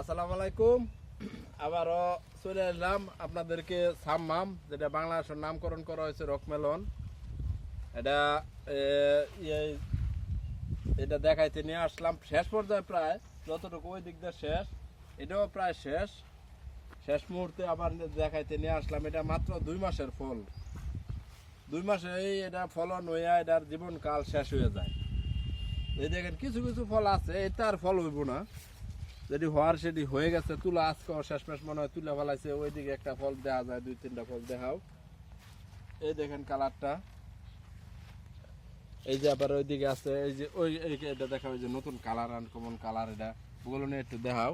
আসসালামু আলাইকুম। আবারও চলে এলাম আপনাদেরকে সাম্মাম যেটা বাংলাদেশের নামকরণ করা হয়েছে রকমেলন। এটা ইয়ে, এটা দেখাইতে নিয়ে আসলাম। শেষ পর্যায়ে প্রায় যতটুকু ওই দিক দিয়ে শেষ এটাও প্রায় শেষ। শেষ মুহূর্তে আবার দেখাইতে নিয়ে আসলাম। এটা মাত্র দুই মাসের ফল। দুই মাসে এটা ফলন হইয়া এটার জীবনকাল শেষ হয়ে যায়। এই দেখেন কিছু কিছু ফল আছে এটা আর ফল হইব না। যেটি হওয়ার সেটি হয়ে গেছে, তুলা আজকে শেষমেশ মনে হয় তুলে ফেলাইছে, ওইদিকে একটা ফল দেওয়া যায়, দুই তিনটা ফল দেখাও। এই দেখেন কালারটা। এই যে আবার ওইদিকে আছে, এই যে ওই এটা দেখা ওই যে নতুন কালার আনকমন কালার এটা। ওগুলো নিয়ে একটু দেখাও।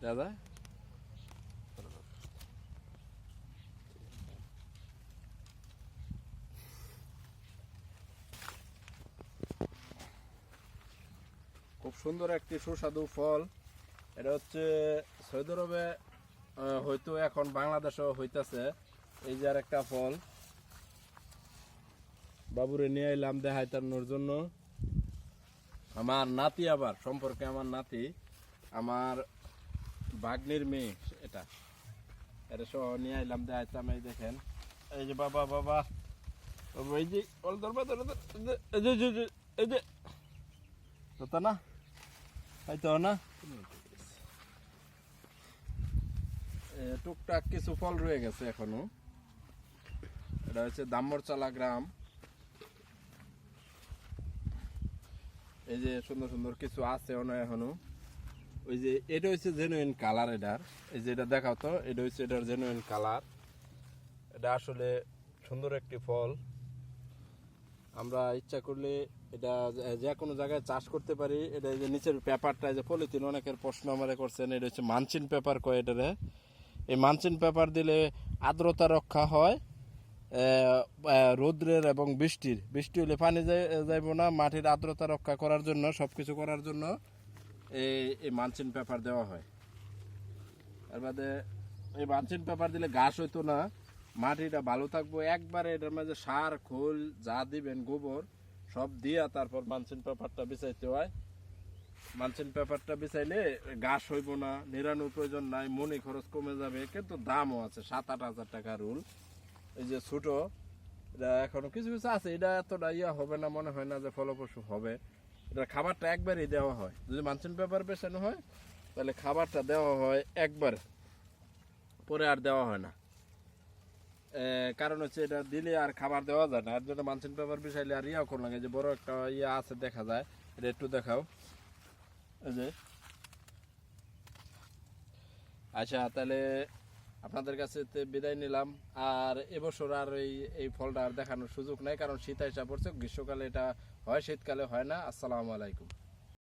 দেখা যায়? খুব সুন্দর একটি সুস্বাদু ফল। এটা হচ্ছে সৌদি আরবে হয়তো এখন বাংলাদেশেও হইতাছে। এই যে আর একটা ফল। বাবুরে নিয়ে এলাম দেখাইতানোর জন্য। আমার নাতি আবার, সম্পর্কে আমার নাতি। আমার বাগনির মেয়ে এটা। এটা সহ নিয়ে এলাম, দেখাইতাম, এই দেখেন। এই যে বাবা বাবা। এই যে অল এই যে এই যে তো না? তাই তো না টুকটাক কিছু ফল রয়ে গেছে এখনও। এটা হচ্ছে দাম্বরচালা গ্রাম। এই যে সুন্দর সুন্দর কিছু আছে অনেক এখনও। ওই যে, এটা হচ্ছে জেনুইন কালার এটার। এই যে এটা দেখাও তো, এটা হচ্ছে এটার জেনুইন কালার এটা আসলে সুন্দর একটি ফল। আমরা ইচ্ছা করলে এটা যে- কোনো জায়গায় চাষ করতে পারি। এটা যে নিচের পেপারটা যে পলিথিন, অনেকের প্রশ্ন আমারে করছেন, এটা হচ্ছে মানচিন পেপার কয় এটারে? এই মানচিন পেপার দিলে আর্দ্রতা রক্ষা হয় রৌদ্রের এবং বৃষ্টির। বৃষ্টি হলে পানি যাই- যাইব না, মাটির আর্দ্রতা রক্ষা করার জন্য সব কিছু করার জন্য এই এই মানচিন পেপার দেওয়া হয়। তার বাদে এই মানচিন পেপার দিলে ঘাস হইতো না মাটিটা ভালো থাকব, একবারে এটার মাঝে সার, খোল, যা দিবেন, গোবর, সব দিয়া তারপর মানচিন পেপারটা বিছাইতে হয়। মানচিন পেপারটা বিছাইলে ঘাস হইব না, নিরানোর প্রয়োজন নাই, মনি খরচ কমে যাবে, কিন্তু দামও আছে, সাত, আট হাজার টাকা রুল। এই যে ছোটো, এটা এখনও কিছু কিছু আছে, এটা এতটা ইয়া হবে না, মনে হয় না যে ফলপ্রসূ হবে। এটা খাবারটা একবারই দেওয়া হয়। যদি মানচিন পেপার বেছানো হয়, তাহলে খাবারটা দেওয়া হয় একবার, পরে আর দেওয়া হয় না। কারণ হচ্ছে এটা দিলে আর খাবার দেওয়া যায় না। আর জন্য মানচিন পেপার বিছাইলে আর ইয়া করলাম যে বড় একটা ইয়া আছে দেখা যায়, এটা একটু দেখাও। এই যে। আচ্ছা তাহলে আপনাদের কাছে বিদায় নিলাম। আর এবছর আর এই এই ফলটা আর দেখানোর সুযোগ নাই, কারণ শীত আসা পড়ছে, গ্রীষ্মকালে এটা হয়, শীতকালে হয় না। আসসালামু আলাইকুম।